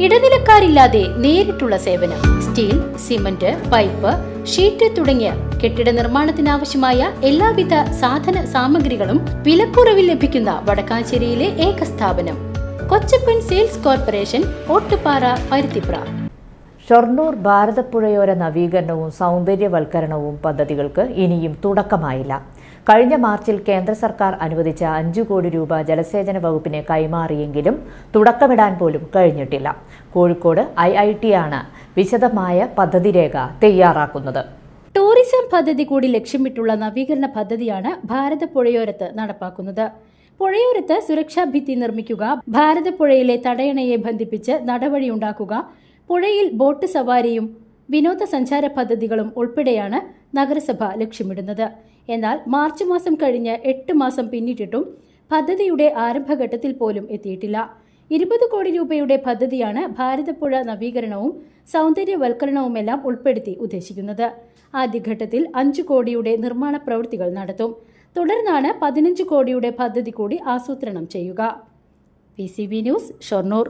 ഇടനിലക്കാരില്ലാതെ നേരിട്ടുള്ള സേവനം steel cement pipe sheet തുടങ്ങിയ കെട്ടിട നിർമ്മാണത്തിനാവശ്യമായ എല്ലാവിധ സാധന സാമഗ്രികളും വിലക്കുറവിൽ ലഭിക്കുന്ന വടക്കാഞ്ചേരിയിലെ ഏക സ്ഥാപനം കൊച്ചപ്പൻ സെയിൽസ് കോർപ്പറേഷൻ ഓട്ടുപാറ പരുത്തിപ്ര. ഷൊർണൂർ ഭാരതപ്പുഴയോര നവീകരണവും സൗന്ദര്യവൽക്കരണവും പദ്ധതികൾക്ക് ഇനിയും തുടക്കമായില്ല. കഴിഞ്ഞ മാർച്ചിൽ കേന്ദ്ര സർക്കാർ അനുവദിച്ച അഞ്ചു കോടി രൂപ ജലസേചന വകുപ്പിന് കൈമാറിയെങ്കിലും തുടക്കമിടാൻ പോലും കഴിഞ്ഞിട്ടില്ല. കോഴിക്കോട് ഐ ഐ ടി ആണ് വിശദമായ പദ്ധതി രേഖ തയ്യാറാക്കുന്നത്. ടൂറിസം പദ്ധതി കൂടി ലക്ഷ്യമിട്ടുള്ള നവീകരണ പദ്ധതിയാണ് ഭാരത പുഴയോരത്ത് നടപ്പാക്കുന്നത്. പുഴയോരത്ത് സുരക്ഷാ ഭിത്തി നിർമ്മിക്കുക ഭാരതപ്പുഴയിലെ തടയണയെ ബന്ധിപ്പിച്ച് നടവഴിയുണ്ടാക്കുക പുഴയിൽ ബോട്ട് സവാരിയും വിനോദസഞ്ചാര പദ്ധതികളും ഉൾപ്പെടെയാണ് നഗരസഭ ലക്ഷ്യമിടുന്നത്. എന്നാൽ മാർച്ച് മാസം കഴിഞ്ഞ് എട്ട് മാസം പിന്നിട്ടിട്ടും പദ്ധതിയുടെ ആരംഭഘട്ടത്തിൽ പോലും എത്തിയിട്ടില്ല. ഇരുപത് കോടി രൂപയുടെ പദ്ധതിയാണ് ഭാരതപ്പുഴ നവീകരണവും സൗന്ദര്യവൽക്കരണവുമെല്ലാം ഉൾപ്പെടുത്തി ഉദ്ദേശിക്കുന്നത്. ആദ്യഘട്ടത്തിൽ അഞ്ച് കോടിയുടെ നിർമ്മാണ പ്രവൃത്തികൾ നടത്തും. തുടർന്നാണ് പതിനഞ്ച് കോടിയുടെ പദ്ധതി കൂടി ആസൂത്രണം ചെയ്യുക. P news Shoranur.